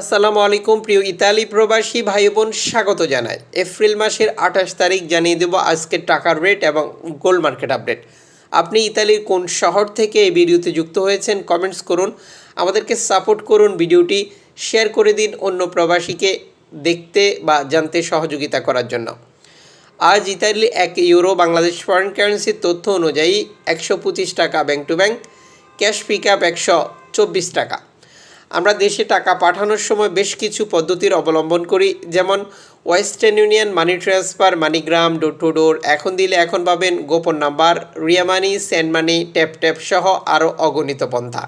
আসসালামু আলাইকুম, প্রিয় ইতালি প্রবাসী ভাই বোন স্বাগত জানাই। এপ্রিল মাসের আঠাশ তারিখ জানিয়ে দেব আজকের টাকার রেট এবং গোল্ড মার্কেট আপডেট আপনি ইতালির কোন শহর থেকে এই ভিডিওতে যুক্ত হয়েছেন কমেন্টস করুন। আমাদেরকে সাপোর্ট করুন ভিডিওটি শেয়ার করে দিন অন্য প্রবাসীকে দেখতে বা জানতে সহযোগিতা করার জন্য। আজ ইতালি এক ইউরো বাংলাদেশ ফরেন কারেন্সির তথ্য অনুযায়ী একশো পঁচিশ টাকা bank to bank cash pick up একশো চব্বিশ টাকা। আমরা দেশে টাকা পাঠানোর সময় বেশ কিছু পদ্ধতির অবলম্বন করি, যেমন Western Union money transfer MoneyGram door to door এখন দিলে এখন পাবেন গোপন number Ria money send money tap tap সহ আরও অগণিত পন্থা।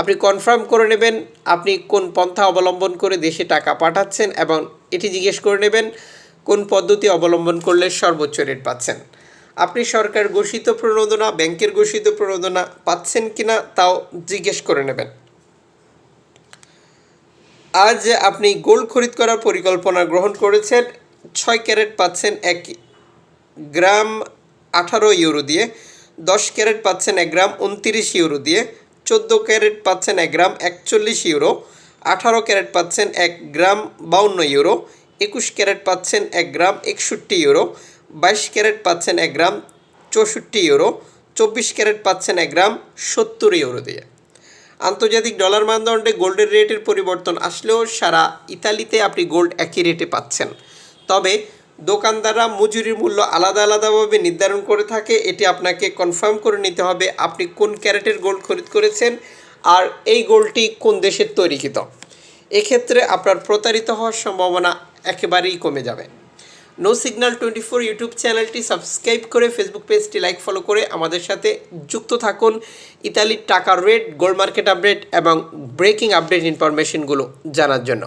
আপনি কনফার্ম করে নেবেন আপনি কোন পন্থা অবলম্বন করে দেশে টাকা পাঠাচ্ছেন এবং এটি জিজ্ঞেস করে নেবেন কোন পদ্ধতি অবলম্বন করলে সর্বোচ্চ রেট পাচ্ছেন। আপনি সরকার ঘোষিত প্রণোদনা, ব্যাংকের ঘোষিত প্রণোদনা পাচ্ছেন কিনা তাও জিজ্ঞেস করে নেবেন। আজ আপনি গোল্ড খরিদ করার পরিকল্পনা গ্রহণ করেছেন, ছয় ক্যারেট পাচ্ছেন এক গ্রাম আঠারো ইউরো দিয়ে, দশ ক্যারেট পাচ্ছেন এক গ্রাম উনতিরিশ ইউরো দিয়ে, চোদ্দ ক্যারেট পাচ্ছেন এক গ্রাম একচল্লিশ ইউরো, আঠারো ক্যারেট পাচ্ছেন এক গ্রাম বাউন্ন ইউরো, একুশ ক্যারেট পাচ্ছেন এক গ্রাম একষট্টি ইউরো, বাইশ ক্যারেট পাচ্ছেন এক গ্রাম চৌষট্টি ইউরো, চব্বিশ ক্যারেট পাচ্ছেন এক গ্রাম সত্তর ইউরো দিয়ে। আন্তর্জাতিক ডলার মানদণ্ডে গোল্ডের রেটের পরিবর্তন আসলেও সারা ইতালিতে আপনি গোল্ড একই রেটে পাচ্ছেন। তবে দোকানদাররা মজুরির মূল্য আলাদা আলাদাভাবে নির্ধারণ করে থাকে, এটি আপনাকে কনফার্ম করে নিতে হবে আপনি কোন ক্যারেটের গোল্ড খরিদ করেছেন আর এই গোল্ডটি কোন দেশের তৈরিকৃত। এক্ষেত্রে আপনার প্রতারিত হওয়ার সম্ভাবনা একেবারেই কমে যাবে। No signal twenty four YouTube চ্যানেলটি সাবস্ক্রাইব করে ফেসবুক পেজটি লাইক ফলো করে আমাদের সাথে যুক্ত থাকুন। ইতালির টাকা রেট গোল্ড মার্কেট আপডেট এবং ব্রেকিং আপডেট ইনফরমেশনগুলো জানার জন্য।